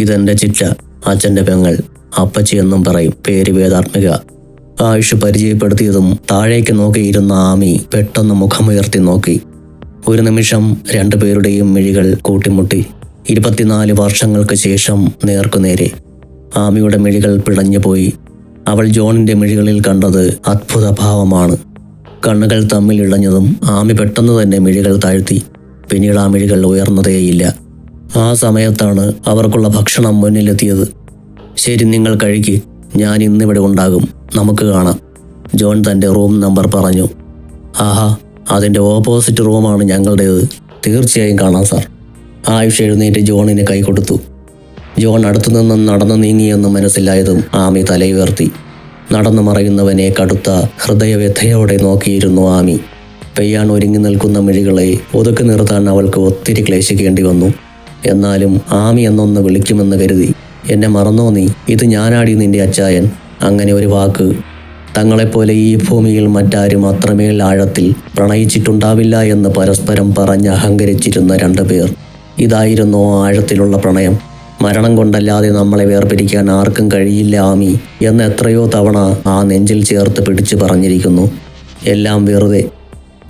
ഇതെന്റെ ചിറ്റ അച്ഛന്റെ പെങ്ങൾ അപ്പച്ചി എന്നും പറയും പേര് വേദാത്മിക. ആയുഷ് പരിചയപ്പെടുത്തിയതും താഴേക്ക് നോക്കിയിരുന്ന ആമി പെട്ടെന്ന് മുഖമുയർത്തി നോക്കി. ഒരു നിമിഷം രണ്ടുപേരുടെയും മിഴികൾ കൂട്ടിമുട്ടി. ഇരുപത്തിനാല് വർഷങ്ങൾക്ക് ശേഷം നേർക്കുനേരെ. ആമിയുടെ മിഴികൾ പിടഞ്ഞുപോയി. അവൾ ജോണിന്റെ മിഴികളിൽ കണ്ടത് അത്ഭുതഭാവമാണ്. കണ്ണുകൾ തമ്മിൽ ഇളഞ്ഞതും ആമി പെട്ടെന്ന് തന്നെ മിഴികൾ താഴ്ത്തി. പിന്നീട് ആ മിഴികൾ ഉയർന്നതേയില്ല. ആ സമയത്താണ് അവർക്കുള്ള ഭക്ഷണം മുന്നിലെത്തിയത്. ശരി നിങ്ങൾ കഴിക്ക്. ഞാൻ ഇന്നിവിടെ ഉണ്ടാകും. നമുക്ക് കാണാം. ജോൺ തന്റെ റൂം നമ്പർ പറഞ്ഞു. ആഹാ അതിന്റെ ഓപ്പോസിറ്റ് റൂമാണ് ഞങ്ങളുടേത്. തീർച്ചയായും കാണാം സാർ. ആയുഷ് എഴുന്നേറ്റ് ജോണിന് കൈ കൊടുത്തു ജോൺ അടുത്തുനിന്നും നടന്നു നീങ്ങിയെന്ന് മനസ്സിലായതും ആമി തലയുയർത്തി നടന്നു മറയുന്നവനെ കടുത്ത ഹൃദയവ്യഥയോടെ നോക്കിയിരുന്നു ആമി. പെയ്യാൻ ഒരുങ്ങി നിൽക്കുന്ന മിഴികളെ ഒതുക്കി നിർത്താൻ അവൾക്ക് ഒത്തിരി ക്ലേശിക്കേണ്ടി വന്നു. എന്നാലും ആമി എന്നൊന്ന് വിളിക്കുമെന്ന് കരുതി. എന്നെ മറന്നോ നീ? ഇത് ഞാനാടി നിന്റെ അച്ചായൻ. അങ്ങനെ ഒരു വാക്ക് തങ്ങളെപ്പോലെ ഈ ഭൂമിയിൽ മറ്റാരും അത്രമേൽ ആഴത്തിൽ പ്രണയിച്ചിട്ടുണ്ടാവില്ല എന്ന് പരസ്പരം പറഞ്ഞ് അഹങ്കരിച്ചിരുന്ന രണ്ടുപേർ ഇതായിരുന്നു ആഴത്തിലുള്ള പ്രണയം. മരണം കൊണ്ടല്ലാതെ നമ്മളെ വേർപിരിക്കാൻ ആർക്കും കഴിയില്ല ആമി എന്ന് എത്രയോ തവണ ആ നെഞ്ചിൽ ചേർത്ത് പിടിച്ചു പറഞ്ഞിരിക്കുന്നു. എല്ലാം വെറുതെ.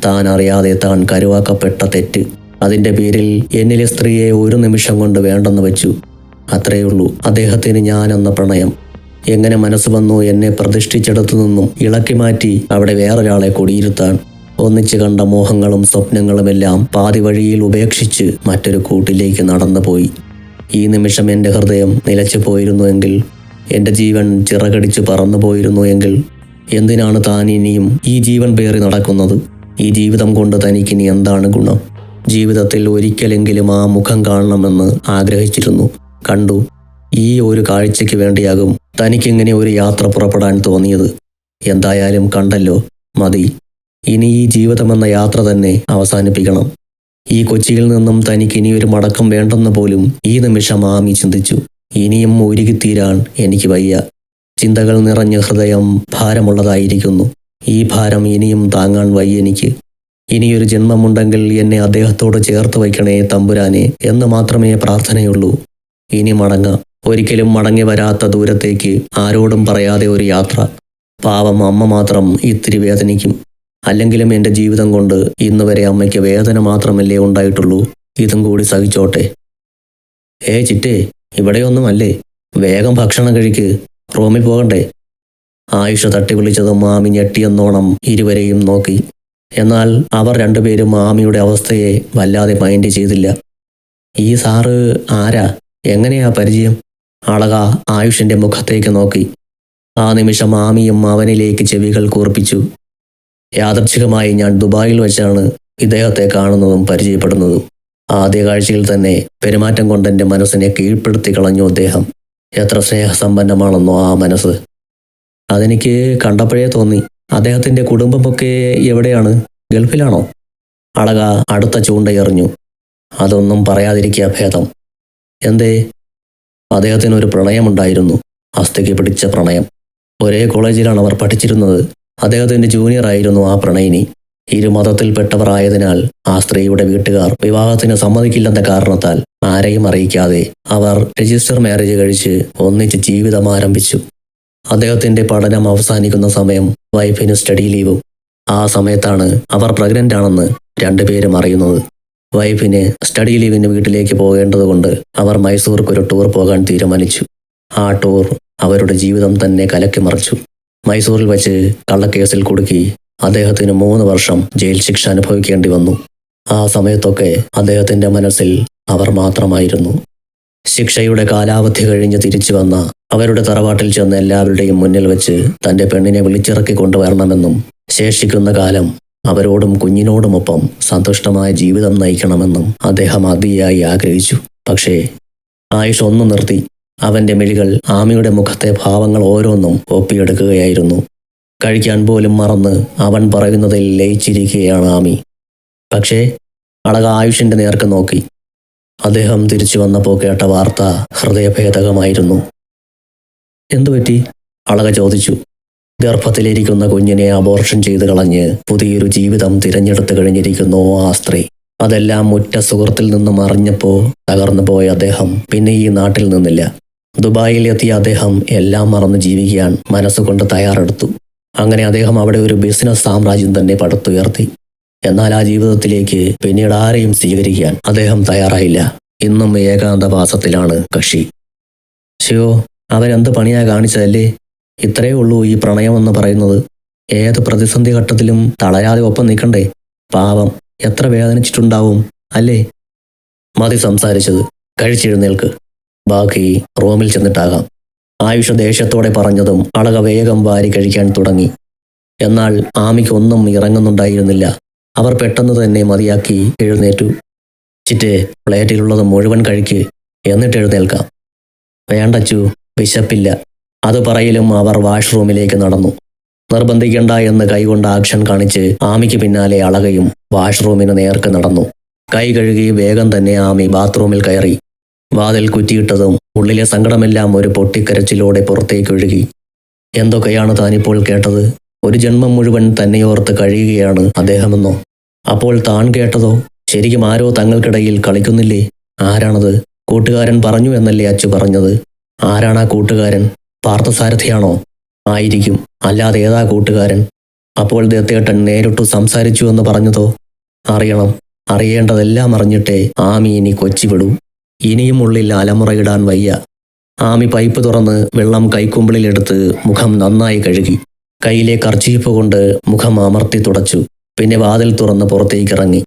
താൻ അറിയാതെ താൻ കരുവാക്കപ്പെട്ട തെറ്റ്. അതിന്റെ പേരിൽ എന്നിലെ സ്ത്രീയെ ഒരു നിമിഷം കൊണ്ട് വേണ്ടെന്ന് വെച്ചു. അത്രയുള്ളൂ അദ്ദേഹത്തിന് ഞാനെന്ന പ്രണയം. എങ്ങനെ മനസ്സ് വന്നു എന്നെ പ്രതിഷ്ഠിച്ചെടുത്തു നിന്നും ഇളക്കി മാറ്റി അവിടെ വേറൊരാളെ കൊടിയിരുത്താൻ. ഒന്നിച്ചു കണ്ട മോഹങ്ങളും സ്വപ്നങ്ങളുമെല്ലാം പാതി വഴിയിൽ ഉപേക്ഷിച്ച് മറ്റൊരു കൂട്ടിലേക്ക് നടന്നുപോയി. ഈ നിമിഷം എന്റെ ഹൃദയം നിലച്ചു പോയിരുന്നുവെങ്കിൽ എന്റെ ജീവൻ ചിറകടിച്ച് പറന്നു പോയിരുന്നുവെങ്കിൽ എന്തിനാണ് താൻ ഇനിയും ഈ ജീവൻ പേറി നടക്കുന്നത്? ഈ ജീവിതം കൊണ്ട് തനിക്കിനി എന്താണ് ഗുണം? ജീവിതത്തിൽ ഒരിക്കലെങ്കിലും ആ മുഖം കാണണമെന്ന് ആഗ്രഹിച്ചിരുന്നു. കണ്ടു ഈ ഒരു കാഴ്ചയ്ക്ക് വേണ്ടിയാകും തനിക്കിങ്ങനെ ഒരു യാത്ര പുറപ്പെടാൻ തോന്നിയത്. എന്തായാലും കണ്ടല്ലോ മതി. ഇനി ഈ ജീവിതമെന്ന യാത്ര തന്നെ അവസാനിപ്പിക്കണം. ഈ കൊച്ചിയിൽ നിന്നും തനിക്ക് ഇനി ഒരു മടക്കം വേണ്ടെന്ന് പോലും ഈ നിമിഷം ആമി ചിന്തിച്ചു. ഇനിയും ഒരുകിത്തീരാൻ എനിക്ക് വയ്യ. ചിന്തകൾ നിറഞ്ഞ ഹൃദയം ഭാരമുള്ളതായിരിക്കുന്നു. ഈ ഭാരം ഇനിയും താങ്ങാൻ വയ്യ എനിക്ക്. ഇനിയൊരു ജന്മമുണ്ടെങ്കിൽ എന്നെ അദ്ദേഹത്തോട് ചേർത്ത് വയ്ക്കണേ തമ്പുരാനെ എന്ന് മാത്രമേ പ്രാർത്ഥനയുള്ളൂ. ഇനി മടങ്ങാം. ഒരിക്കലും മടങ്ങി വരാത്ത ദൂരത്തേക്ക് ആരോടും പറയാതെ ഒരു യാത്ര. പാവം അമ്മ മാത്രം ഇത്തിരി വേദനിക്കും. അല്ലെങ്കിലും എന്റെ ജീവിതം കൊണ്ട് ഇന്ന് വരെ അമ്മയ്ക്ക് വേദന മാത്രമല്ലേ ഉണ്ടായിട്ടുള്ളൂ. ഇതും കൂടി സഹിച്ചോട്ടെ. ഏ ചിറ്റേ ഇവിടെയൊന്നും അല്ലേ വേഗം ഭക്ഷണം കഴിക്ക്. റൂമിൽ പോകണ്ടേ? ആയുഷ തട്ടി വിളിച്ചതും മാമി ഞെട്ടിയെന്നോണം ഇരുവരെയും നോക്കി. എന്നാൽ അവർ രണ്ടുപേരും ആമിയുടെ അവസ്ഥയെ വല്ലാതെ മൈൻഡ് ചെയ്തില്ല. ഈ സാറ് ആരാ? എങ്ങനെയാ പരിചയം? അളക ആയുഷിന്റെ മുഖത്തേക്ക് നോക്കി. ആ നിമിഷം ആമിയും അവനിലേക്ക് ചെവികൾ കൂർപ്പിച്ചു. യാദർച്ഛികമായി ഞാൻ ദുബായിൽ വെച്ചാണ് ഇദ്ദേഹത്തെ കാണുന്നതും പരിചയപ്പെടുന്നതും. ആദ്യ കാഴ്ചയിൽ തന്നെ പെരുമാറ്റം കൊണ്ട് എന്റെ മനസ്സിനെ കീഴ്പ്പെടുത്തി കളഞ്ഞു അദ്ദേഹം. എത്ര സ്നേഹസമ്പന്നമാണെന്നോ ആ മനസ്സ്. അതെനിക്ക് കണ്ടപ്പോഴേ തോന്നി. അദ്ദേഹത്തിന്റെ കുടുംബമൊക്കെ എവിടെയാണ്? ഗൾഫിലാണോ? അളക അടുത്ത ചൂണ്ടയെറിഞ്ഞു അതൊന്നും പറയാതിരിക്കുക ഭേദം. എന്തേ? അദ്ദേഹത്തിന് ഒരു പ്രണയമുണ്ടായിരുന്നു. അസ്ഥിക്ക് പിടിച്ച പ്രണയം. ഒരേ കോളേജിലാണ് അവർ പഠിച്ചിരുന്നത്. അദ്ദേഹത്തിന്റെ ജൂനിയർ ആയിരുന്നു ആ പ്രണയിനി. ഇരുമതത്തിൽപ്പെട്ടവർ ആയതിനാൽ ആ സ്ത്രീയുടെ വീട്ടുകാർ വിവാഹത്തിന് സമ്മതിക്കില്ലെന്ന കാരണത്താൽ ആരെയും അറിയിക്കാതെ അവർ രജിസ്റ്റർ മാരേജ് കഴിച്ച് ഒന്നിച്ച് ജീവിതം ആരംഭിച്ചു. അദ്ദേഹത്തിന്റെ പഠനം അവസാനിക്കുന്ന സമയം വൈഫിന് സ്റ്റഡി ലീവ് ആ സമയത്താണ് അവർ പ്രഗ്നന്റ് ആണെന്ന് രണ്ടുപേരും അറിയുന്നത്. വൈഫിന് സ്റ്റഡി ലീവിന് വീട്ടിലേക്ക് പോകേണ്ടതുകൊണ്ട് അവർ മൈസൂർക്ക് ഒരു ടൂർ പോകാൻ തീരുമാനിച്ചു. ആ ടൂർ അവരുടെ ജീവിതം തന്നെ കലക്കിമറിച്ചു മൈസൂരിൽ വച്ച് കള്ളക്കേസിൽ കുടുക്കി അദ്ദേഹത്തിന് മൂന്ന് വർഷം ജയിൽ ശിക്ഷ അനുഭവിക്കേണ്ടി വന്നു. ആ സമയത്തൊക്കെ അദ്ദേഹത്തിന്റെ മനസ്സിൽ അവർ മാത്രമായിരുന്നു. ശിക്ഷയുടെ കാലാവധി കഴിഞ്ഞ് തിരിച്ചു വന്ന അവരുടെ തറവാട്ടിൽ ചെന്ന് എല്ലാവരുടെയും മുന്നിൽ വെച്ച് തന്റെ പെണ്ണിനെ വിളിച്ചിറക്കി കൊണ്ടുവരണമെന്നും ശേഷിക്കുന്ന കാലം അവരോടും കുഞ്ഞിനോടുമൊപ്പം സന്തുഷ്ടമായ ജീവിതം നയിക്കണമെന്നും അദ്ദേഹം അതിയായി ആഗ്രഹിച്ചു. പക്ഷേ ആയുഷ് ഒന്നു നിർത്തി. അവന്റെ മിഴികൾ ആമിയുടെ മുഖത്തെ ഭാവങ്ങൾ ഓരോന്നും ഒപ്പിയെടുക്കുകയായിരുന്നു. കഴിക്കാൻ പോലും മറന്ന് അവൻ പറയുന്നതിൽ ലയിച്ചിരിക്കുകയാണ് ആമി. പക്ഷേ അളക ആയുഷിന്റെ നേർക്ക് നോക്കി. അദ്ദേഹം തിരിച്ചു വന്നപ്പോൾ കേട്ട വാർത്ത ഹൃദയഭേദകമായിരുന്നു. എന്തുപറ്റി? അളക ചോദിച്ചു. ഗർഭത്തിലിരിക്കുന്ന കുഞ്ഞിനെ അബോർഷൻ ചെയ്തു കളഞ്ഞ് പുതിയൊരു ജീവിതം തിരഞ്ഞെടുത്തു കഴിഞ്ഞിരിക്കുന്നു ആ സ്ത്രീ. അതെല്ലാം ഉറ്റ സുഹൃത്തിൽ നിന്നും അറിഞ്ഞപ്പോൾ തകർന്നു പോയ അദ്ദേഹം പിന്നെ ഈ നാട്ടിൽ നിന്നില്ല. ദുബായിൽ എത്തിയ അദ്ദേഹം എല്ലാം മറന്ന് ജീവിക്കാൻ മനസ്സുകൊണ്ട് തയ്യാറെടുത്തു. അങ്ങനെ അദ്ദേഹം അവിടെ ഒരു ബിസിനസ് സാമ്രാജ്യം തന്നെ പടുത്തുയർത്തി. എന്നാൽ ആ ജീവിതത്തിലേക്ക് പിന്നീട് ആരെയും സ്വീകരിക്കാൻ അദ്ദേഹം തയ്യാറായില്ല. ഇന്നും ഏകാന്തവാസത്തിലാണ് കക്ഷി. ശിവോ അവരെന്ത് പണിയാ കാണിച്ചതല്ലേ? ഇത്രയേ ഉള്ളൂ ഈ പ്രണയമെന്ന് പറയുന്നത്. ഏത് പ്രതിസന്ധി ഘട്ടത്തിലും തളരാതെ ഒപ്പം നിൽക്കണ്ടേ? പാവം എത്ര വേദനിച്ചിട്ടുണ്ടാവും അല്ലേ? മതി സംസാരിച്ചത്. കഴിച്ചെഴുന്നേൽക്ക് ബാക്കി റൂമിൽ ചെന്നിട്ടാകാം. ആയുഷ ദേഷ്യത്തോടെ പറഞ്ഞതും അളക വേഗം വാരി കഴിക്കാൻ തുടങ്ങി. എന്നാൽ ആമിക്ക് ഒന്നും ഇറങ്ങുന്നുണ്ടായിരുന്നില്ല. അവർ പെട്ടെന്ന് തന്നെ മതിയാക്കി എഴുന്നേറ്റു. ചിറ്റേ പ്ലേറ്റിലുള്ളത് മുഴുവൻ കഴിക്ക് എന്നിട്ട് എഴുന്നേൽക്കാം. വേണ്ടച്ചു വിശപ്പില്ല. അത് പറയലും അവർ വാഷ്റൂമിലേക്ക് നടന്നു. നിർബന്ധിക്കണ്ട എന്ന് കൈകൊണ്ട് ആക്ഷൻ കാണിച്ച് ആമിക്ക് പിന്നാലെ അളകയും വാഷ്റൂമിന് നേർക്ക് നടന്നു. കൈ കഴുകി വേഗം തന്നെ ആമി ബാത്റൂമിൽ കയറി. വാതിൽ കുറ്റിയിട്ടതും ഉള്ളിലെ സങ്കടമെല്ലാം ഒരു പൊട്ടിക്കരച്ചിലൂടെ പുറത്തേക്ക് ഒഴുകി. എന്തൊക്കെയാണ് താനിപ്പോൾ കേട്ടത്? ഒരു ജന്മം മുഴുവൻ തന്നെയോർത്ത് കഴിയുകയാണ് അദ്ദേഹമെന്നോ? അപ്പോൾ താൻ കേട്ടതോ? ശരിക്കും ആരോ തങ്ങൾക്കിടയിൽ കളിക്കുന്നില്ലേ? ആരാണത്? കൂട്ടുകാരൻ പറഞ്ഞു എന്നല്ലേ അച്ചു പറഞ്ഞത്? ആരാണാ കൂട്ടുകാരൻ? പാർത്ഥസാരഥിയാണോ? ആയിരിക്കും. അല്ലാതെ ഏതാ കൂട്ടുകാരൻ? അപ്പോൾ ദത്തേട്ടൻ നേരിട്ടു സംസാരിച്ചു എന്ന് പറഞ്ഞതോ? അറിയണം. അറിയേണ്ടതെല്ലാം അറിഞ്ഞിട്ടേ ആമി ഇനി കൊച്ചി വിടൂ ഇനിയും ഉള്ളിൽ അലമുറയിടാൻ വയ്യ. ആമി പൈപ്പ് തുറന്ന് വെള്ളം കൈക്കുമ്പിളിലെടുത്ത് മുഖം നന്നായി കഴുകി. കയ്യിലെ കർച്ചീപ്പ് കൊണ്ട് മുഖം അമർത്തി തുടച്ചു. പിന്നെ വാതിൽ തുറന്ന് പുറത്തേക്ക് ഇറങ്ങി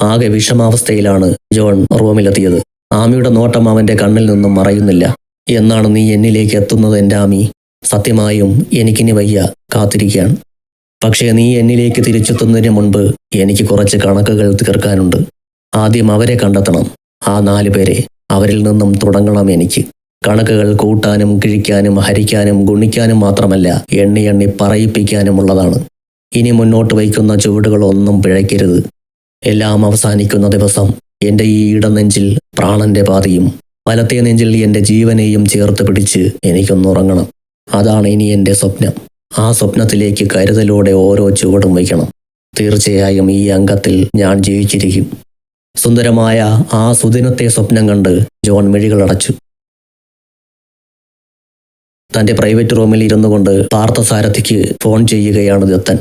ആകെ വിഷമാവസ്ഥയിലാണ് ജോൺ റൂമിലെത്തിയത്. ആമിയുടെ നോട്ടം അവന്റെ കണ്ണിൽ നിന്നും മറയുന്നില്ല. എന്നാണ് നീ എന്നിലേക്ക് എത്തുന്നത് എന്റെ ആമി? സത്യമായും എനിക്കിനി വയ്യ കാത്തിരിക്കാൻ. പക്ഷേ നീ എന്നിലേക്ക് തിരിച്ചെത്തുന്നതിന് മുൻപ് എനിക്ക് കുറച്ച് കണക്കുകൾ തീർക്കാനുണ്ട്. ആദ്യം അവരെ കണ്ടെത്തണം. ആ നാലു പേരെ അവരിൽ നിന്നും തുടങ്ങണം എനിക്ക്. കണക്കുകൾ കൂട്ടാനും കിഴിക്കാനും ഹരിക്കാനും ഗുണിക്കാനും മാത്രമല്ല എണ്ണി എണ്ണി പറയിപ്പിക്കാനുമുള്ളതാണ് ഇനി മുന്നോട്ട് വയ്ക്കുന്ന ചുവടുകളൊന്നും പിഴയ്ക്കരുത്. എല്ലാം അവസാനിക്കുന്ന ദിവസം എന്റെ ഈ ഇടനെഞ്ചിൽ പ്രാണന്റെ പാതിയും വലത്തേ നെഞ്ചിൽ എന്റെ ജീവനെയും ചേർത്ത് പിടിച്ച് എനിക്കൊന്നുറങ്ങണം അതാണ് ഇനി എന്റെ സ്വപ്നം. ആ സ്വപ്നത്തിലേക്ക് കരുതലോടെ ഓരോ ചുവടും വയ്ക്കണം. തീർച്ചയായും ഈ അംഗത്തിൽ ഞാൻ ജീവിച്ചിരിക്കും. സുന്ദരമായ ആ സുദിനത്തെ സ്വപ്നം കണ്ട് ജോൺ മിഴികളടച്ചു. തന്റെ പ്രൈവറ്റ് റൂമിൽ ഇരുന്നു കൊണ്ട് പാർത്ഥസാരഥിക്ക് ഫോൺ ചെയ്യുകയാണ് ദത്തൻ.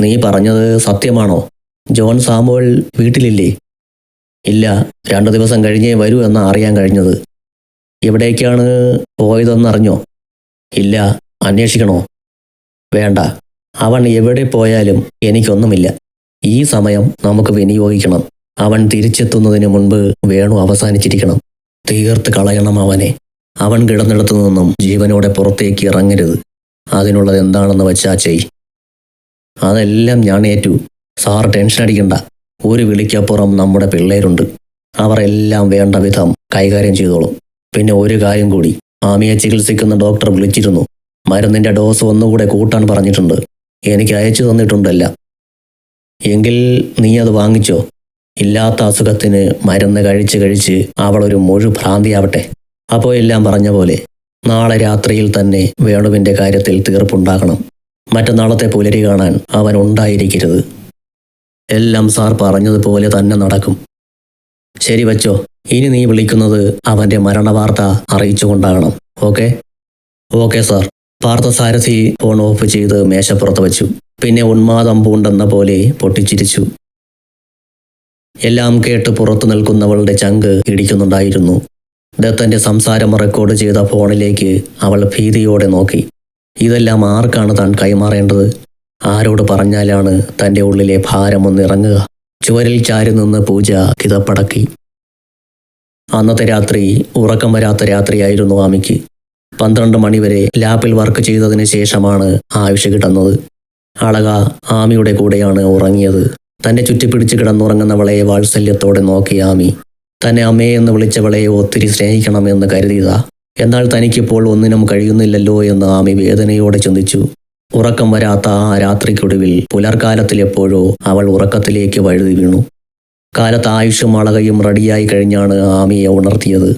നീ പറഞ്ഞത് സത്യമാണോ? ജോൺ സാമുവൽ വീട്ടിലില്ലേ? ഇല്ല രണ്ടു ദിവസം കഴിഞ്ഞേ വരൂ എന്ന് അറിയാൻ കഴിഞ്ഞത്. എവിടേക്കാണ് പോയതെന്നറിഞ്ഞോ? ഇല്ല അന്വേഷിക്കണോ? വേണ്ട അവൻ എവിടെ പോയാലും എനിക്കൊന്നുമില്ല. ഈ സമയം നമുക്ക് വിനിയോഗിക്കണം. അവൻ തിരിച്ചെത്തുന്നതിന് മുൻപ് വേണു അവസാനിച്ചിരിക്കണം. തീർത്ത് കളയണം അവനെ. അവൻ കിടന്നിടത്തു നിന്നും ജീവനോടെ പുറത്തേക്ക് ഇറങ്ങരുത്. അതിനുള്ളത് എന്താണെന്ന് വെച്ചാ ചെയ്. അതെല്ലാം ഞാൻ ഏറ്റു. സാർ ടെൻഷൻ അടിക്കണ്ട. ഒരു വിളിക്കപ്പുറം നമ്മുടെ പിള്ളേരുണ്ട്. അവർ എല്ലാം വേണ്ട വിധം കൈകാര്യം ചെയ്തോളും. പിന്നെ ഒരു കാര്യം കൂടി. ആമിയെ ചികിത്സിക്കുന്ന ഡോക്ടർ വിളിച്ചിരുന്നു. മരുന്നിന്റെ ഡോസ് ഒന്നുകൂടെ കൂട്ടാൻ പറഞ്ഞിട്ടുണ്ട്. എനിക്ക് അയച്ചു തന്നിട്ടുണ്ടല്ല. എങ്കിൽ നീ അത് വാങ്ങിച്ചോ. ഇല്ലാത്ത അസുഖത്തിന് മരുന്ന് കഴിച്ച് കഴിച്ച് അവളൊരു മുഴു ഭ്രാന്തിയാവട്ടെ അപ്പോൾ എല്ലാം പറഞ്ഞ പോലെ നാളെ രാത്രിയിൽ തന്നെ വേണുവിന്റെ കാര്യത്തിൽ തീർപ്പുണ്ടാകണം. മറ്റന്നാളത്തെ പുലരി കാണാൻ അവൻ ഉണ്ടായിരിക്കരുത്. എല്ലാം സാർ പറഞ്ഞതുപോലെ തന്നെ നടക്കും. ശരി വച്ചോ ഇനി നീ വിളിക്കുന്നത് അവന്റെ മരണവാർത്ത അറിയിച്ചുകൊണ്ടാകണം okay? Okay sir. Parthasarathy phone off ചെയ്ത് മേശപ്പുറത്ത് വച്ചു. പിന്നെ ഉന്മാദം പൂണ്ടെന്ന പോലെ പൊട്ടിച്ചിരിച്ചു. എല്ലാം കേട്ട് പുറത്തു നിൽക്കുന്നവളുടെ ചങ്ക് ഇടിക്കുന്നുണ്ടായിരുന്നു. ദത്തന്റെ സംസാരം റെക്കോർഡ് ചെയ്ത ഫോണിലേക്ക് അവൾ ഭീതിയോടെ നോക്കി. ഇതെല്ലാം ആർക്കാണ് താൻ കൈമാറേണ്ടത്? ആരോട് പറഞ്ഞാലാണ് തന്റെ ഉള്ളിലെ ഭാരം ഭാരമൊന്നിറങ്ങുക ചുവരിൽ ചാരി നിന്ന് പൂജ കിതപ്പടക്കി. അന്നത്തെ രാത്രി ഉറക്കം വരാത്ത രാത്രിയായിരുന്നു ആമിക്ക്. പന്ത്രണ്ട് മണിവരെ ലാപ്പിൽ വർക്ക് ചെയ്തതിന് ശേഷമാണ് ആയുഷ് കിട്ടുന്നത് അളക ആമിയുടെ കൂടെയാണ് ഉറങ്ങിയത്. തന്നെ ചുറ്റിപ്പിടിച്ച് കിടന്നുറങ്ങുന്നവളെ വാത്സല്യത്തോടെ നോക്കി ആമി. തന്നെ അമ്മയെ എന്ന് വിളിച്ചവളെ ഒത്തിരി സ്നേഹിക്കണമെന്ന് കരുതിയതാ. എന്നാൽ തനിക്കിപ്പോൾ ഒന്നിനും കഴിയുന്നില്ലല്ലോ എന്ന് ആമി വേദനയോടെ ചിന്തിച്ചു. ഉറക്കം വരാത്ത ആ രാത്രിക്കൊടുവിൽ പുലർക്കാലത്തിലെപ്പോഴോ അവൾ ഉറക്കത്തിലേക്ക് വഴുതി വീണു. കാലത്ത് ആയുഷും അളകയും റെഡിയായി കഴിഞ്ഞാണ് ആമിയെ ഉണർത്തിയത്.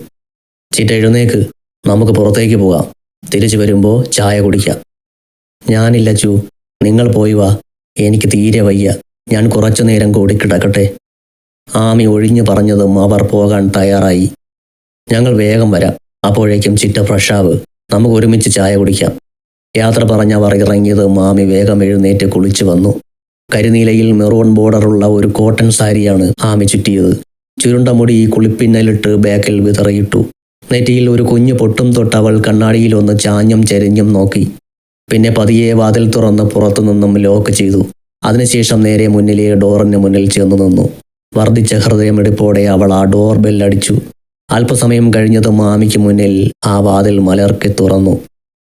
ചിറ്റ എഴുന്നേക്ക്. നമുക്ക് പുറത്തേക്ക് പോകാം. തിരിച്ചു വരുമ്പോൾ ചായ കുടിക്കാം. ഞാനില്ല ചു നിങ്ങൾ പോയി വാ. എനിക്ക് തീരെ വയ്യ. ഞാൻ കുറച്ചു നേരം കൂടി കിടക്കട്ടെ. ആമി ഒഴിഞ്ഞു പറഞ്ഞതും അവർ പോകാൻ തയ്യാറായി. ഞങ്ങൾ വേഗം വരാം. അപ്പോഴേക്കും ചിറ്റ ഫ്രഷാവ് നമുക്ക് ഒരുമിച്ച് ചായ കുടിക്കാം. യാത്ര പറഞ്ഞവർ ഇറങ്ങിയതും ആമി വേഗം എഴുന്നേറ്റ് കുളിച്ചു വന്നു. കരിനീലയിൽ മെറൂൺ ബോർഡറുള്ള ഒരു കോട്ടൺ സാരിയാണ് ആമി ചുറ്റിയത്. ചുരുണ്ട മുടി കുളിപ്പിന്നലിട്ട് ബാക്കിൽ വിതറിയിട്ടു. നെറ്റിയിൽ ഒരു കുഞ്ഞു പൊട്ടും തൊട്ട് അവൾ കണ്ണാടിയിൽ ഒന്ന് ചാഞ്ഞും ചെരിഞ്ഞും നോക്കി. പിന്നെ പതിയെ വാതിൽ തുറന്ന് പുറത്തുനിന്നും ലോക്ക് ചെയ്തു. അതിനുശേഷം നേരെ മുന്നിലെ ഡോറിന് മുന്നിൽ ചെന്നു നിന്നു. വർദ്ധിച്ച ഹൃദയമെടുപ്പോടെ അവൾ ആ ഡോർ ബെല്ലടിച്ചു അല്പസമയം കഴിഞ്ഞത് മാമിക്ക് മുന്നിൽ ആ വാതിൽ മലർക്കി തുറന്നു.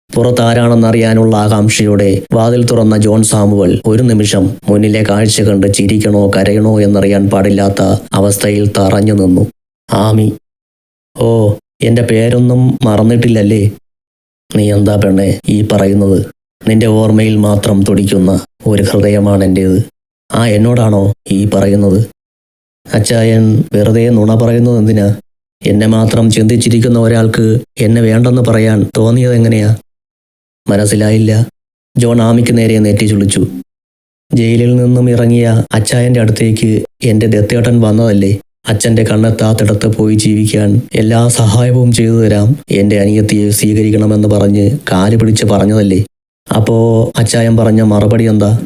പുറത്താരാണെന്നറിയാനുള്ള ആകാംക്ഷയോടെ വാതിൽ തുറന്ന ജോൺ സാമുവൽ ഒരു നിമിഷം മുന്നിലെ കാഴ്ച കണ്ട് ചിരിക്കണോ കരയണോ എന്നറിയാൻ പാടില്ലാത്ത അവസ്ഥയിൽ തറഞ്ഞു നിന്നു. ആമി ഓ എന്റെ പേരൊന്നും മറന്നിട്ടില്ലല്ലേ? നീ എന്താ പെണ്ണെ ഈ പറയുന്നത്? നിന്റെ ഓർമ്മയിൽ മാത്രം തുടിക്കുന്ന ഒരു ഹൃദയമാണ് എന്റേത് ആ എന്നോടാണോ ഈ പറയുന്നത്? അച്ചായൻ വെറുതെ നുണ പറയുന്നത് എന്തിനാ? എന്നെ മാത്രം ചിന്തിച്ചിരിക്കുന്ന ഒരാൾക്ക് എന്നെ വേണ്ടെന്ന് പറയാൻ തോന്നിയത് എങ്ങനെയാ? മനസ്സിലായില്ല. ജോൺ ആമിക്ക് നേരെ നെറ്റി ചുളിച്ചു. ജയിലിൽ നിന്നും ഇറങ്ങിയ അച്ചായന്റെ അടുത്തേക്ക് എന്റെ ദത്തേട്ടൻ വന്നതല്ലേ? അച്ഛന്റെ കണ്ണെത്താത്തിടത്ത് പോയി ജീവിക്കാൻ എല്ലാ സഹായവും ചെയ്തു തരാം. എന്റെ അനിയത്തിയെ സ്വീകരിക്കണമെന്ന് പറഞ്ഞ് കാൽ പിടിച്ച് പറഞ്ഞതല്ലേ? അപ്പോ അച്ചായൻ പറഞ്ഞ മറുപടി എന്താ?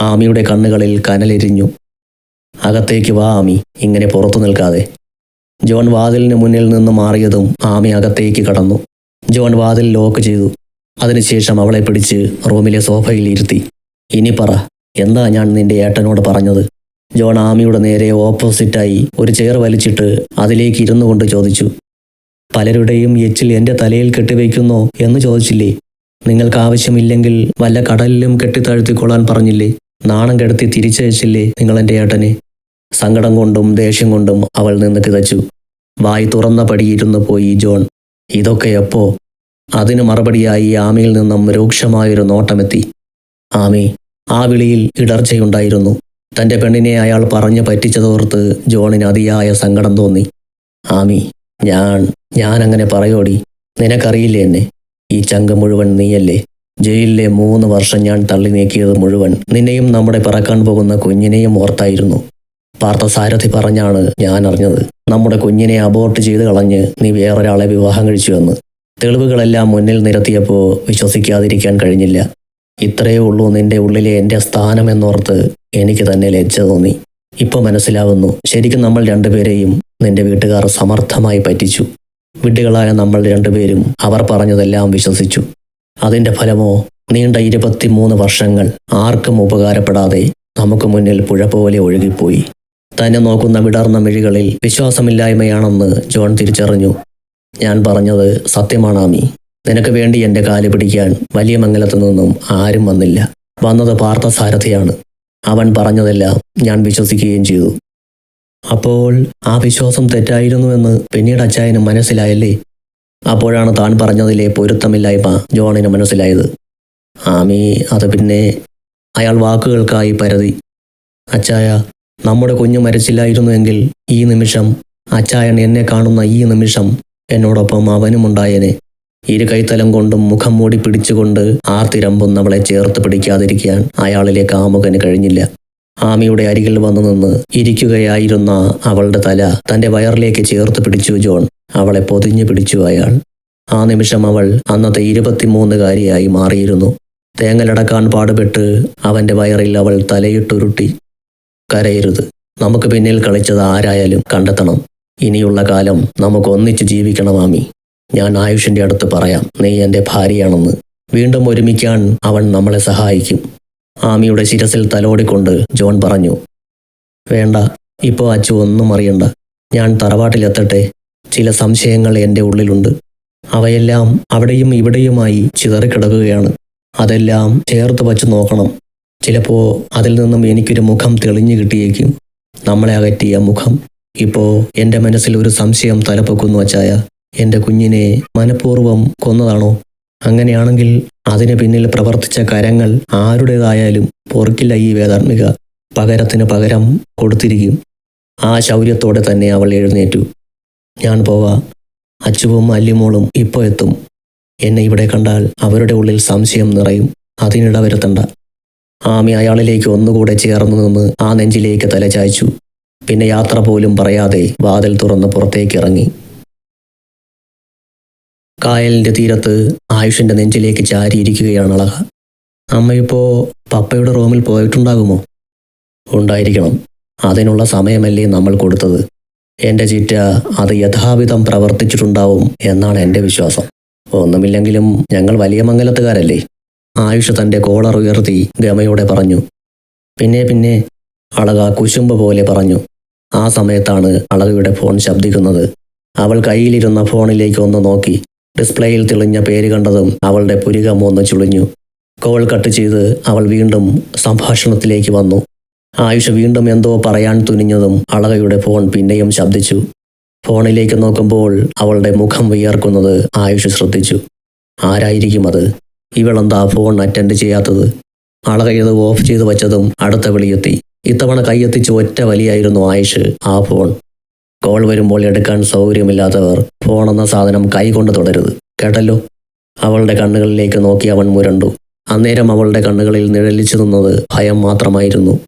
ആമിയുടെ കണ്ണുകളിൽ കനലെരിഞ്ഞു. അകത്തേക്ക് വാ ആമി. ഇങ്ങനെ പുറത്തു നിൽക്കാതെ. ജോൺ വാതിലിന് മുന്നിൽ നിന്ന് മാറിയതും ആമി അകത്തേക്ക് കടന്നു. ജോൺ വാതിൽ ലോക്ക് ചെയ്തു. അതിനുശേഷം അവളെ പിടിച്ച് റൂമിലെ സോഫയിൽ ഇരുത്തി. ഇനി പറ എന്താ ഞാൻ നിന്റെ ഏട്ടനോട് പറഞ്ഞത്? ജോൺ ആമിയുടെ നേരെ ഓപ്പോസിറ്റായി ഒരു ചെയർ വലിച്ചിട്ട് അതിലേക്ക് ഇരുന്നു കൊണ്ട് ചോദിച്ചു. പലരുടെയും എച്ചിൽ എന്റെ തലയിൽ കെട്ടിവെക്കുന്നോ? എന്ന് ചോദിച്ചില്ലേ. നിങ്ങൾക്ക് ആവശ്യമില്ലെങ്കിൽ വല്ല കടലിലും കെട്ടിത്താഴ്ത്തിക്കൊള്ളാൻ പറഞ്ഞില്ലേ? നാണം കെടുത്തി തിരിച്ചയച്ചില്ലേ നിങ്ങൾ എന്റെ ഏട്ടനെ? സങ്കടം കൊണ്ടും ദേഷ്യം കൊണ്ടും അവൾ നിന്ന് കിതച്ചു വായി തുറന്ന പടിയിരുന്ന് പോയി ജോൺ. ഇതൊക്കെ എപ്പോ? അതിന് മറുപടിയായി ആമിയിൽ നിന്നും രൂക്ഷമായൊരു നോട്ടമെത്തി. ആമി ആ വിളിയിൽ ഇടർച്ചയുണ്ടായിരുന്നു. തന്റെ പെണ്ണിനെ അയാൾ പറഞ്ഞു പറ്റിച്ചതോർത്ത് ജോണിന് അതിയായ സങ്കടം തോന്നി. ആമി ഞാൻ ഞാൻ അങ്ങനെ പറയോടി. നിനക്കറിയില്ലേ എന്നെ? ഈ ചങ്ക് മുഴുവൻ നീയല്ലേ? ജയിലിലെ മൂന്ന് വർഷം ഞാൻ തള്ളി നീക്കിയത് മുഴുവൻ നിന്നെയും നമ്മുടെ പറക്കാൻ പോകുന്ന കുഞ്ഞിനെയും ഓർത്തായിരുന്നു. പാർത്ഥസാരഥി പറഞ്ഞാണ് ഞാൻ അറിഞ്ഞത്. നമ്മുടെ കുഞ്ഞിനെ അബോർട്ട് ചെയ്ത് കളഞ്ഞ് നീ വേറൊരാളെ വിവാഹം കഴിച്ചുവെന്ന് തെളിവുകളെല്ലാം മുന്നിൽ നിരത്തിയപ്പോൾ വിശ്വസിക്കാതിരിക്കാൻ കഴിഞ്ഞില്ല. ഇത്രയേ ഉള്ളൂ നിന്റെ ഉള്ളിലെ എന്റെ സ്ഥാനം എന്നോർത്ത് എനിക്ക് തന്നെ ലജ്ജ തോന്നി. ഇപ്പൊ മനസ്സിലാവുന്നു. ശരിക്കും നമ്മൾ രണ്ടുപേരെയും നിന്റെ വീട്ടുകാർ സമർത്ഥമായി പറ്റിച്ചു. വിഡ്ഢികളായ നമ്മൾ രണ്ടുപേരും അവർ പറഞ്ഞതെല്ലാം വിശ്വസിച്ചു. അതിന്റെ ഫലമോ നീണ്ട ഇരുപത്തിമൂന്ന് വർഷങ്ങൾ ആർക്കും ഉപകാരപ്പെടാതെ നമുക്ക് മുന്നിൽ പുഴ പോലെ ഒഴുകിപ്പോയി. തന്നെ നോക്കുന്ന വിടർന്ന മിഴികളിൽ വിശ്വാസമില്ലായ്മയാണെന്ന് ജോൺ തിരിച്ചറിഞ്ഞു. ഞാൻ പറഞ്ഞത് സത്യമാണാമി. നിനക്ക് വേണ്ടി എന്റെ കാൽ പിടിക്കാൻ വലിയ മംഗലത്തു നിന്നും ആരും വന്നില്ല. വന്നത് പാർത്ഥസാരഥിയാണ്. അവൻ പറഞ്ഞതെല്ലാം ഞാൻ വിശ്വസിക്കുകയും ചെയ്തു. അപ്പോൾ ആ വിശ്വാസം തെറ്റായിരുന്നുവെന്ന് പിന്നീട് അച്ചായന് മനസ്സിലായല്ലേ? അപ്പോഴാണ് താൻ പറഞ്ഞതിലെ പൊരുത്തമില്ലായ്മ ജോണിന് മനസ്സിലായത്. ആമി അത് പിന്നെ അയാൾ വാക്കുകൾക്കായി പരതി. അച്ചായ നമ്മുടെ കുഞ്ഞു മരിച്ചില്ലായിരുന്നുവെങ്കിൽ ഈ നിമിഷം അച്ചായൻ എന്നെ കാണുന്ന ഈ നിമിഷം എന്നോടൊപ്പം അവനുമുണ്ടായേനെ ഇരു കൈത്തലം കൊണ്ടും മുഖം മൂടി പിടിച്ചുകൊണ്ട് ആർത്തിരമ്പുന്നവളെ ചേർത്ത് പിടിക്കാതിരിക്കാൻ അയാളിലെ കാമുകന് കഴിഞ്ഞില്ല. ആമിയുടെ അരികിൽ വന്നു നിന്ന് ഇരിക്കുകയായിരുന്ന അവളുടെ തല തന്റെ വയറിലേക്ക് ചേർത്ത് പിടിച്ചു ജോൺ. അവളെ പൊതിഞ്ഞു പിടിച്ചു അയാൾ. ആ നിമിഷം അവൾ അന്നത്തെ ഇരുപത്തിമൂന്നുകാരിയായി മാറിയിരുന്നു. തേങ്ങലടക്കാൻ പാടുപെട്ട് അവന്റെ വയറിൽ അവൾ തലയിട്ടുരുട്ടി കരയരുത്. നമുക്ക് പിന്നിൽ കളിച്ചത് ആരായാലും കണ്ടെത്തണം. ഇനിയുള്ള കാലം നമുക്ക് ഒന്നിച്ച് ജീവിക്കണം ആമി. ഞാൻ ആയുഷിന്റെ അടുത്ത് പറയാം നീ എന്റെ ഭാര്യയാണെന്ന്. വീണ്ടും ഒരുമിക്കാൻ അവൻ നമ്മളെ സഹായിക്കും. ആമിയുടെ ശിരസിൽ തലോടിക്കൊണ്ട് ജോൺ പറഞ്ഞു വേണ്ട ഇപ്പോൾ അച്ചു ഒന്നും അറിയണ്ട. ഞാൻ തറവാട്ടിലെത്തട്ടെ. ചില സംശയങ്ങൾ എന്റെ ഉള്ളിലുണ്ട്. അവയെല്ലാം അവിടെയും ഇവിടെയുമായി ചിതറിക്കിടക്കുകയാണ്. അതെല്ലാം ചേർത്ത് വച്ച് നോക്കണം. ചിലപ്പോ അതിൽ നിന്നും എനിക്കൊരു മുഖം തെളിഞ്ഞു കിട്ടിയേക്കും. നമ്മളെ അകറ്റിയ മുഖം. ഇപ്പോൾ എന്റെ മനസ്സിൽ ഒരു സംശയം തലപ്പൊക്കുന്നു അച്ചായ. എന്റെ കുഞ്ഞിനെ മനഃപൂർവം കൊന്നതാണോ? അങ്ങനെയാണെങ്കിൽ അതിന് പിന്നിൽ പ്രവർത്തിച്ച കരങ്ങൾ ആരുടേതായാലും പൊറുക്കില്ല ഈ വേദാത്മിക. പകരത്തിന് പകരം കൊടുത്തിരിക്കും. ആ ശൗര്യത്തോടെ തന്നെ അവൾ എഴുന്നേറ്റു. ഞാൻ പോവാ. അച്ചുവും അല്ലിമോളും ഇപ്പോൾ എത്തും. എന്നെ ഇവിടെ കണ്ടാൽ അവരുടെ ഉള്ളിൽ സംശയം നിറയും. അതിനിട വരുത്തണ്ട ആമി അയാളിലേക്ക് ഒന്നുകൂടെ ചേർന്നു നിന്ന് ആ നെഞ്ചിലേക്ക് തലചായ്ച്ചു പിന്നെ യാത്ര പോലും പറയാതെ വാതിൽ തുറന്ന് പുറത്തേക്ക് ഇറങ്ങി കായലിന്റെ തീരത്ത് ആയുഷിന്റെ നെഞ്ചിലേക്ക് ചാരിയിരിക്കുകയാണ് അളക. അമ്മയിപ്പോ പപ്പയുടെ റൂമിൽ പോയിട്ടുണ്ടാകുമോ? ഉണ്ടായിരിക്കണം. അതിനുള്ള സമയമല്ലേ നമ്മൾ കൊടുത്തത്. എന്റെ ചിറ്റ അത് യഥാവിധം പ്രവർത്തിച്ചിട്ടുണ്ടാവും എന്നാണ് എന്റെ വിശ്വാസം. ഒന്നുമില്ലെങ്കിലും ഞങ്ങൾ വലിയ മംഗലത്തുകാരല്ലേ? ആയുഷ് തന്റെ കോളർ ഉയർത്തി ഗമയോടെ പറഞ്ഞു. പിന്നെ പിന്നെ അളക കുശുമ്പ് പോലെ പറഞ്ഞു. ആ സമയത്താണ് അളകയുടെ ഫോൺ ശബ്ദിക്കുന്നത്. അവൾ കയ്യിലിരുന്ന ഫോണിലേക്ക് ഒന്ന് നോക്കി. ഡിസ്പ്ലേയിൽ തെളിഞ്ഞ പേര് കണ്ടതും അവളുടെ പുരികം ഒന്ന് ചുളിഞ്ഞു. കോൾ കട്ട് ചെയ്ത് അവൾ വീണ്ടും സംഭാഷണത്തിലേക്ക് വന്നു. ആയുഷ വീണ്ടും എന്തോ പറയാൻ തുനിഞ്ഞതും അളകയുടെ ഫോൺ പിന്നെയും ശബ്ദിച്ചു. ഫോണിലേക്ക് നോക്കുമ്പോൾ അവളുടെ മുഖം വിയർക്കുന്നത് ആയുഷ് ശ്രദ്ധിച്ചു. ആരായിരിക്കും അത്? ഇവളെന്താ ഫോൺ അറ്റൻഡ് ചെയ്യാത്തത്? ആളെ കയ്യത് ഓഫ് ചെയ്തു വച്ചതും അടുത്ത വിളിയെത്തി. ഇത്തവണ കൈയെത്തിച്ച് ഒറ്റ വലിയായിരുന്നു ആയിഷ് ആ ഫോൺ കോൾ വരുമ്പോൾ എടുക്കാൻ സൗകര്യമില്ലാത്തവർ ഫോൺ എന്ന സാധനം കൈകൊണ്ട് തുടരുത്. കേട്ടല്ലോ? അവളുടെ കണ്ണുകളിലേക്ക് നോക്കി അവൻ മുരണ്ടു. അന്നേരം അവളുടെ കണ്ണുകളിൽ നിഴലിച്ചു നിന്നത് ഭയം മാത്രമായിരുന്നു.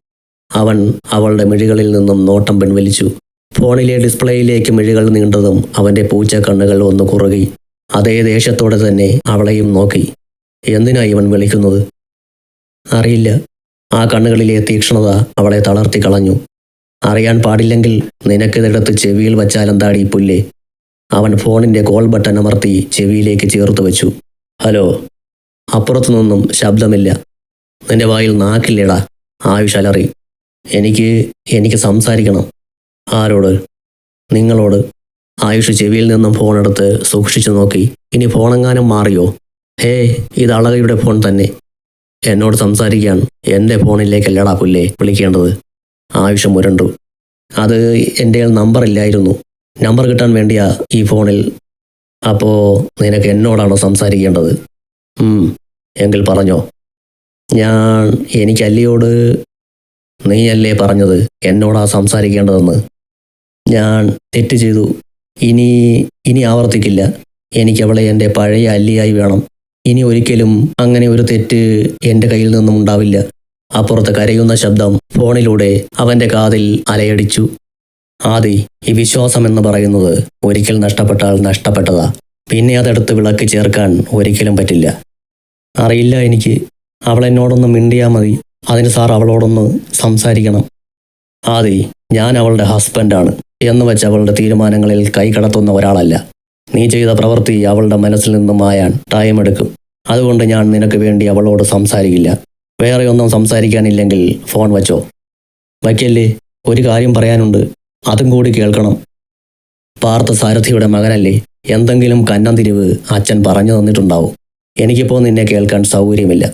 അവൻ അവളുടെ മിഴികളിൽ നിന്നും നോട്ടം പിൻവലിച്ചു. ഫോണിലെ ഡിസ്പ്ലേയിലേക്ക് മിഴികൾ നീണ്ടതും അവന്റെ പൂച്ച കണ്ണുകൾ ഒന്ന് കുറുകി. അതേ ദേഷ്യത്തോടെ തന്നെ അവളെയും നോക്കി. എന്തിനാ ഇവൻ വിളിക്കുന്നത്? അറിയില്ല. ആ കണ്ണുകളിലെ തീക്ഷ്ണത അവളെ തളർത്തി കളഞ്ഞു. അറിയാൻ പാടില്ലെങ്കിൽ നിനക്കിതെടുത്ത് ചെവിയിൽ വച്ചാലെന്താടി പുല്ലേ? അവൻ ഫോണിന്റെ കോൾ ബട്ടൺ അമർത്തി ചെവിയിലേക്ക് ചേർത്ത് വെച്ചു. ഹലോ. അപ്പുറത്തു നിന്നും ശബ്ദമില്ല. നിന്റെ വായിൽ നാക്കില്ലേടാ. ആയുഷ് അലറി. എനിക്ക് എനിക്ക് സംസാരിക്കണം. ആരോട്? നിങ്ങളോട്. ആയുഷ് ചെവിയിൽ നിന്നും ഫോണെടുത്ത് സൂക്ഷിച്ചു നോക്കി. ഇനി ഫോണെങ്ങാനും മാറിയോ? ഹേ ഇത് അളകയുടെ ഫോൺ തന്നെ. എന്നോട് സംസാരിക്കാൻ എന്റെ ഫോണിലേക്കല്ലടാ പുല്ലേ വിളിക്കേണ്ടത്. ആവശ്യം മുരണ്ടു അത് എന്റെ നമ്പർ ഇല്ലായിരുന്നു. നമ്പർ കിട്ടാൻ വേണ്ടിയാ ഈ ഫോണിൽ. അപ്പോ നിനക്ക് എന്നോടാണോ സംസാരിക്കേണ്ടത്? എങ്കിൽ പറഞ്ഞോ. ഞാൻ എനിക്ക് അല്ലിയോട് നീയല്ലേ പറഞ്ഞത് എന്നോടാ സംസാരിക്കേണ്ടതെന്ന്? ഞാൻ തെറ്റ് ചെയ്തു. ഇനി ഇനി ആവർത്തിക്കില്ല. എനിക്കവളെ എന്റെ പഴയ അല്ലിയായി വേണം. ഇനി ഒരിക്കലും അങ്ങനെ ഒരു തെറ്റ് എന്റെ കയ്യിൽ നിന്നും ഉണ്ടാവില്ല. അപ്പുറത്ത് കരയുന്ന ശബ്ദം ഫോണിലൂടെ അവന്റെ കാതിൽ അലയടിച്ചു. ആദി ഈ വിശ്വാസം എന്ന് പറയുന്നത് ഒരിക്കൽ നഷ്ടപ്പെട്ടാൽ നഷ്ടപ്പെട്ടതാ. പിന്നെ അതെടുത്ത് വിളക്ക് ചേർക്കാൻ ഒരിക്കലും പറ്റില്ല. അറിയില്ല എനിക്ക്. അവൾ എന്നോടൊന്ന് മിണ്ടിയാൽ മതി. അതിന് സാർ അവളോടൊന്ന് സംസാരിക്കണം. ആദി ഞാൻ അവളുടെ ഹസ്ബൻഡാണ് എന്ന് വെച്ച് അവളുടെ തീരുമാനങ്ങളിൽ കൈ കടത്തുന്ന ഒരാളല്ല. നീ ചെയ്ത പ്രവൃത്തി അവളുടെ മനസ്സിൽ നിന്നും മായാൻ ടൈം എടുക്കും അതുകൊണ്ട് ഞാൻ നിനക്ക് വേണ്ടി അവളോട് സംസാരിക്കില്ല. വേറെ ഒന്നും സംസാരിക്കാനില്ലെങ്കിൽ ഫോൺ വച്ചോ. വയ്ക്കല്ലേ ഒരു കാര്യം പറയാനുണ്ട്. അതും കൂടി കേൾക്കണം. പാർത്ഥ സാരഥിയുടെ മകനല്ലേ? എന്തെങ്കിലും കന്നന്തിരിവ് അച്ഛൻ പറഞ്ഞു തന്നിട്ടുണ്ടാവും. എനിക്കിപ്പോൾ നിന്നെ കേൾക്കാൻ സൗകര്യമില്ല.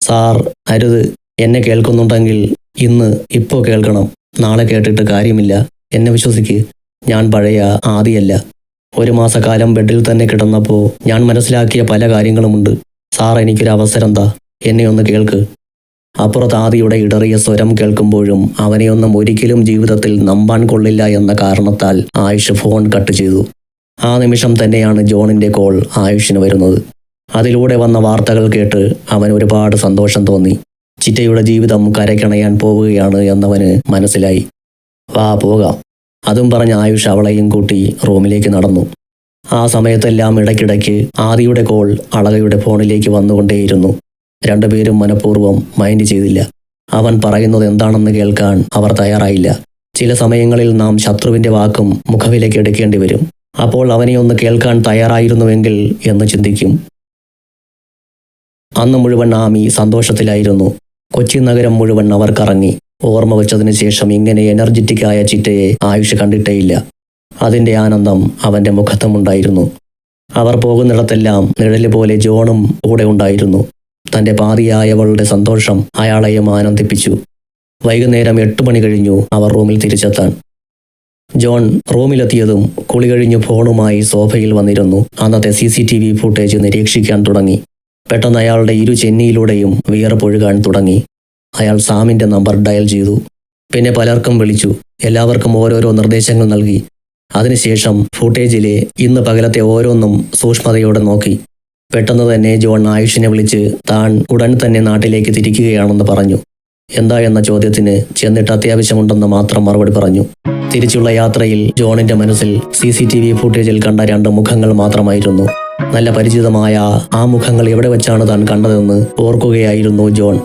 സാർ അരുത്. എന്നെ കേൾക്കുന്നുണ്ടെങ്കിൽ ഇന്ന് ഇപ്പോൾ കേൾക്കണം. നാളെ കേട്ടിട്ട് കാര്യമില്ല. എന്നെ വിശ്വസിക്ക്. ഞാൻ പഴയ ആദിയല്ല. ഒരു മാസക്കാലം ബെഡിൽ തന്നെ കിടന്നപ്പോൾ ഞാൻ മനസ്സിലാക്കിയ പല കാര്യങ്ങളുമുണ്ട്. സാർ എനിക്കൊരു അവസരം താ എന്നെ ഒന്ന് കേൾക്ക്. അപ്പുറത്ത് ആദിയുടെ ഇടറിയ സ്വരം കേൾക്കുമ്പോഴും അവനെയൊന്നും ഒരിക്കലും ജീവിതത്തിൽ നമ്പാൻ കൊള്ളില്ല എന്ന കാരണത്താൽ ആയുഷ് ഫോൺ കട്ട് ചെയ്തു. ആ നിമിഷം തന്നെയാണ് ജോണിന്റെ കോൾ ആയുഷിന് വരുന്നത്. അതിലൂടെ വന്ന വാർത്തകൾ കേട്ട് അവൻ ഒരുപാട് സന്തോഷം തോന്നി. ചിറ്റയുടെ ജീവിതം കരക്കിണയാൻ പോവുകയാണ് എന്നവന് മനസ്സിലായി. വാ പോകാം. അതും പറഞ്ഞ് ആയുഷ് അവളെയും കൂട്ടി റൂമിലേക്ക് നടന്നു. ആ സമയത്തെല്ലാം ഇടയ്ക്കിടയ്ക്ക് ആദിയുടെ കോൾ അളകയുടെ ഫോണിലേക്ക് വന്നുകൊണ്ടേയിരുന്നു. രണ്ടുപേരും മനഃപൂർവം മൈൻഡ് ചെയ്തില്ല. അവൻ പറയുന്നത് എന്താണെന്ന് കേൾക്കാൻ അവർ തയ്യാറായില്ല. ചില സമയങ്ങളിൽ നാം ശത്രുവിന്റെ വാക്കും മുഖവിലേക്ക് എടുക്കേണ്ടി വരും. അപ്പോൾ അവനെ ഒന്ന് കേൾക്കാൻ തയ്യാറായിരുന്നുവെങ്കിൽ എന്ന് ചിന്തിക്കും. അന്ന് മുഴുവൻ ആമി സന്തോഷത്തിലായിരുന്നു. കൊച്ചി നഗരം മുഴുവൻ അവർ കറങ്ങി ഓർമ്മ വെച്ചതിന് ശേഷം ഇങ്ങനെ എനർജറ്റിക് ആയ ചിറ്റയെ ആയുഷ് കണ്ടിട്ടേയില്ല. അതിന്റെ ആനന്ദം അവന്റെ മുഖത്തുമുണ്ടായിരുന്നു. അവർ പോകുന്നിടത്തെല്ലാം നിഴൽ പോലെ ജോണും കൂടെ ഉണ്ടായിരുന്നു. തന്റെ പാതിയായവളുടെ സന്തോഷം അയാളെയും ആനന്ദിപ്പിച്ചു. വൈകുന്നേരം എട്ട് മണി കഴിഞ്ഞു അവർ റൂമിൽ തിരിച്ചെത്താൻ. ജോൺ റൂമിലെത്തിയതും കുളി കഴിഞ്ഞു ഫോണുമായി സോഫയിൽ വന്നിരുന്നു. അന്നത്തെ C C T V footage നിരീക്ഷിക്കാൻ തുടങ്ങി. പെട്ടെന്ന് അയാളുടെ ഇരു ചെന്നിയിലൂടെയും വിയർപ്പൊഴുകാൻ തുടങ്ങി. അയാൾ സാമിന്റെ നമ്പർ ഡയൽ ചെയ്തു. പിന്നെ പലർക്കും വിളിച്ചു. എല്ലാവർക്കും ഓരോരോ നിർദ്ദേശങ്ങൾ നൽകി. അതിനുശേഷം ഫുട്ടേജിലെ ഇന്ന് പകലത്തെ ഓരോന്നും സൂക്ഷ്മതയോടെ നോക്കി. പെട്ടെന്ന് തന്നെ ജോൺ ആയുഷിനെ വിളിച്ച് താൻ ഉടൻ തന്നെ നാട്ടിലേക്ക് തിരിക്കുകയാണെന്ന് പറഞ്ഞു. എന്താ എന്ന ചോദ്യത്തിന് ചെന്നിട്ട് അത്യാവശ്യമുണ്ടെന്ന് മാത്രം മറുപടി പറഞ്ഞു. തിരിച്ചുള്ള യാത്രയിൽ ജോണിന്റെ മനസ്സിൽ സി സി ടി വി ഫുട്ടേജിൽ കണ്ട രണ്ട് മുഖങ്ങൾ മാത്രമായിരുന്നു. നല്ല പരിചിതമായ ആ മുഖങ്ങൾ എവിടെ വെച്ചാണ് താൻ കണ്ടതെന്ന് ഓർക്കുകയായിരുന്നു ജോൺ.